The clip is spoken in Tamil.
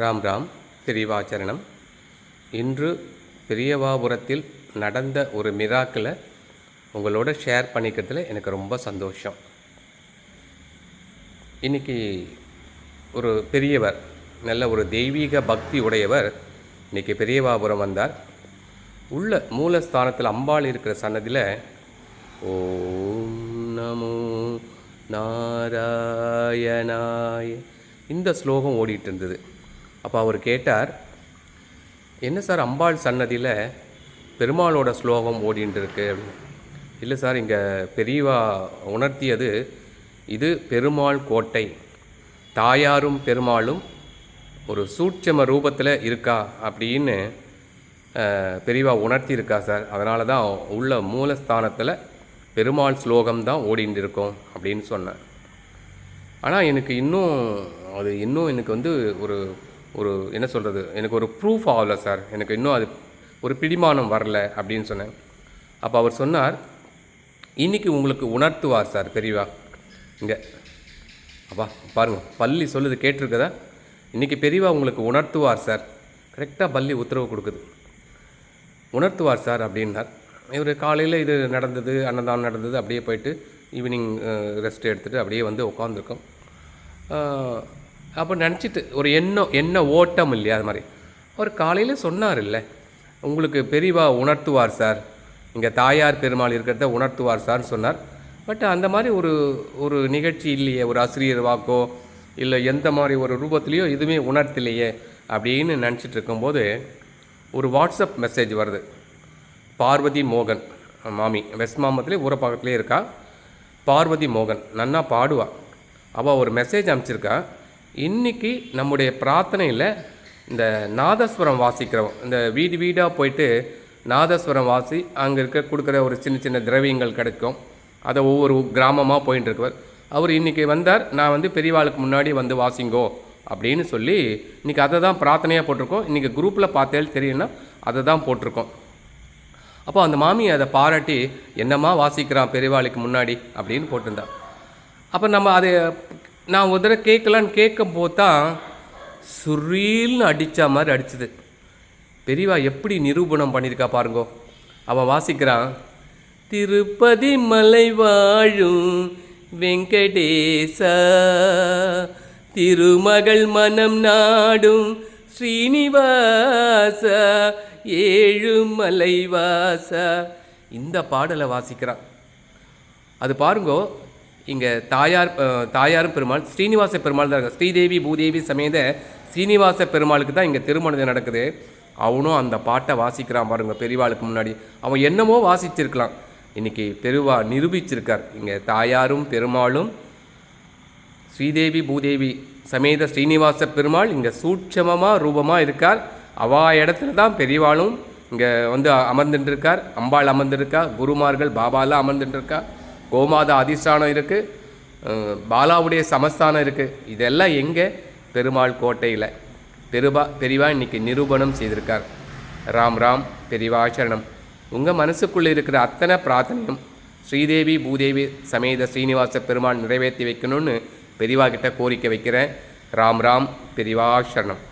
ராம் ராம் திரிவாச்சரணம். இன்று பெரியவாபுரத்தில் நடந்த ஒரு மிராக்கில் உங்களோட ஷேர் பண்ணிக்கிறதுல எனக்கு ரொம்ப சந்தோஷம். இன்னைக்கு ஒரு பெரியவர் நல்ல ஒரு தெய்வீக பக்தி உடையவர் இன்னைக்கு பெரியவாபுரம் வந்தார். உள்ள மூலஸ்தானத்தில் அம்பாள் இருக்கிற சன்னதியில் ஓம் நமோ நாராயணாய இந்த ஸ்லோகம் ஓடிட்டு இருந்தது. அப்போ அவர் கேட்டார் என்ன சார் அம்பாள் சன்னதியில் பெருமாளோட ஸ்லோகம் ஓடிட்டு இருக்கு? இல்லை சார் இங்கே பெரியவா உணர்த்தியது இது பெருமாள் கோட்டை. தாயாரும் பெருமாளும் ஒரு சூட்சம ரூபத்தில் இருக்கா? அப்படின்னு பெரியவா உணர்த்தியிருக்கா சார். அதனால தான் உள்ள மூலஸ்தானத்தில் பெருமாள் ஸ்லோகம் தான் ஓடிட்டு இருக்கோம் அப்படின்னு சொன்னேன் ஆனால் எனக்கு இன்னும் அது இன்னும் எனக்கு வந்து ஒரு ஒரு என்ன சொல்கிறது எனக்கு ஒரு ப்ரூஃப் ஆகலை சார் எனக்கு இன்னும் அது ஒரு பிடிமானம் வரல அப்படின்னு சொன்னேன். அப்போ அவர் சொன்னார் இன்னைக்கு உங்களுக்கு உணர்த்துவார் சார் பெரியவா இங்கே. அப்பா பாருங்கள் பள்ளி சொல்லுது கேட்டிருக்கதா? இன்றைக்கி பெரியவா உங்களுக்கு உணர்த்துவார் சார் கரெக்டாக பள்ளி உத்தரவு கொடுக்குது. உணர்த்துவார் சார் அப்படின்னார். இவர் காலையில் இது நடந்தது அன்னதானம் நடந்தது அப்படியே போயிட்டு ஈவினிங் ரெஸ்ட் எடுத்துகிட்டு அப்படியே வந்து உட்காந்துருக்கோம் அப்போ நினச்சிட்டு ஒரு எண்ணம் எண்ண ஓட்டம் இல்லையா அது மாதிரி. அவர் காலையில் சொன்னார் இல்லை. உங்களுக்கு பெரியவா உணர்த்துவார் சார். இங்கே தாயார் பெருமாள் இருக்கிறத உணர்த்துவார் சார்னு சொன்னார். பட் அந்த மாதிரி ஒரு ஒரு நிகழ்ச்சி இல்லையே ஒரு ஆசிரியர் வாக்கோ இல்லை எந்த மாதிரி ஒரு ரூபத்துலேயோ எதுவுமே உணர்த்தலையே அப்படின்னு நினச்சிட்டு இருக்கும்போது ஒரு வாட்ஸ்அப் மெசேஜ் வருது. பார்வதி மோகன் மாமி வெஸ்ட் மாமத்துலேயே ஊர பக்கத்துலேயே இருக்கா? பார்வதி மோகன் நன்னா பாடுவா. அவள் ஒரு மெசேஜ் அனுப்பிச்சிருக்கா. இன்னைக்கு நம்முடைய பிரார்த்தனையில் இந்த நாதஸ்வரம் வாசிக்கிறோம் இந்த வீடு வீடாக போயிட்டு நாதஸ்வரம் வாசி அங்கே இருக்க கொடுக்குற ஒரு சின்ன சின்ன திரவியங்கள் கிடைக்கும். அதை ஒவ்வொரு கிராமமாக போயின்னு இருக்கவர் அவர் இன்றைக்கி வந்தார் நான் வந்து பெரியவாளுக்கு முன்னாடி வந்து வாசிங்கோ அப்படின்னு சொல்லி இன்றைக்கி அதை தான் பிரார்த்தனையாக போட்டிருக்கோம். இன்றைக்கி குரூப்பில் பார்த்தேன்னு தெரியும்னா அதை தான் போட்டிருக்கோம். அப்போ அந்த மாமி அதை பாராட்டி என்னம்மா வாசிக்கிறான் பெரியவாளுக்கு முன்னாடி? அப்படின்னு போட்டிருந்தா. அப்போ நம்ம அதை நான் ஒரு தடவை கேட்கலான்னு கேட்கும் போது தான் சுரீல்னு அடித்த மாதிரி அடிச்சுது. பெரியவா எப்படி நிரூபணம் பண்ணியிருக்கா பாருங்கோ. அவன் வாசிக்கிறான் திருப்பதி மலை வாழும் வெங்கடேசா திருமகள் மனம் நாடும் ஸ்ரீனிவாச ஏழுமலைவாச இந்த பாடலை வாசிக்கிறான். அது பாருங்கோ இங்கே தாயார் தாயாரும் பெருமாள் ஸ்ரீனிவாச பெருமாள் தான் இருக்காங்க. ஸ்ரீதேவி பூதேவி சமேத ஸ்ரீனிவாச பெருமாளுக்கு தான் இங்கே திருமணம் நடக்குது. அவனும் அந்த பாட்டை வாசிக்கிறான் பாருங்க பெரியவாளுக்கு முன்னாடி. அவன் என்னமோ வாசிச்சிருக்கலாம். இன்னைக்கு பெருவா நிரூபிச்சிருக்கார். இங்கே தாயாரும் பெருமாளும் ஸ்ரீதேவி பூதேவி சமேத ஸ்ரீனிவாச பெருமாள் இங்கே சூட்சமமாக ரூபமாக இருக்கார். அவா இடத்துல தான் பெரியவாளும் இங்கே வந்து அமர்ந்துட்டுருக்கார் அம்பாள் அமர்ந்திருக்கா குருமார்கள் பாபாலாம் அமர்ந்துட்டுருக்கா கோமாதா அதிஷ்டானம் இருக்குது பாலாவுடைய சமஸ்தானம் இருக்குது இதெல்லாம் எங்கே? பெருமாள் கோட்டையில். பெருபா பெரிவா இன்றைக்கி நிரூபணம் செய்திருக்கார். ராம் ராம் பெரிவா சரணம். உங்கள் மனசுக்குள்ளே இருக்கிற அத்தனை பிரார்த்தனையும் ஸ்ரீதேவி பூதேவி சமேத ஸ்ரீனிவாச பெருமாள் நிறைவேற்றி வைக்கணும்னு பெரிவா கிட்ட கோரிக்கை வைக்கிறேன். ராம் ராம் பெரிவா சரணம்.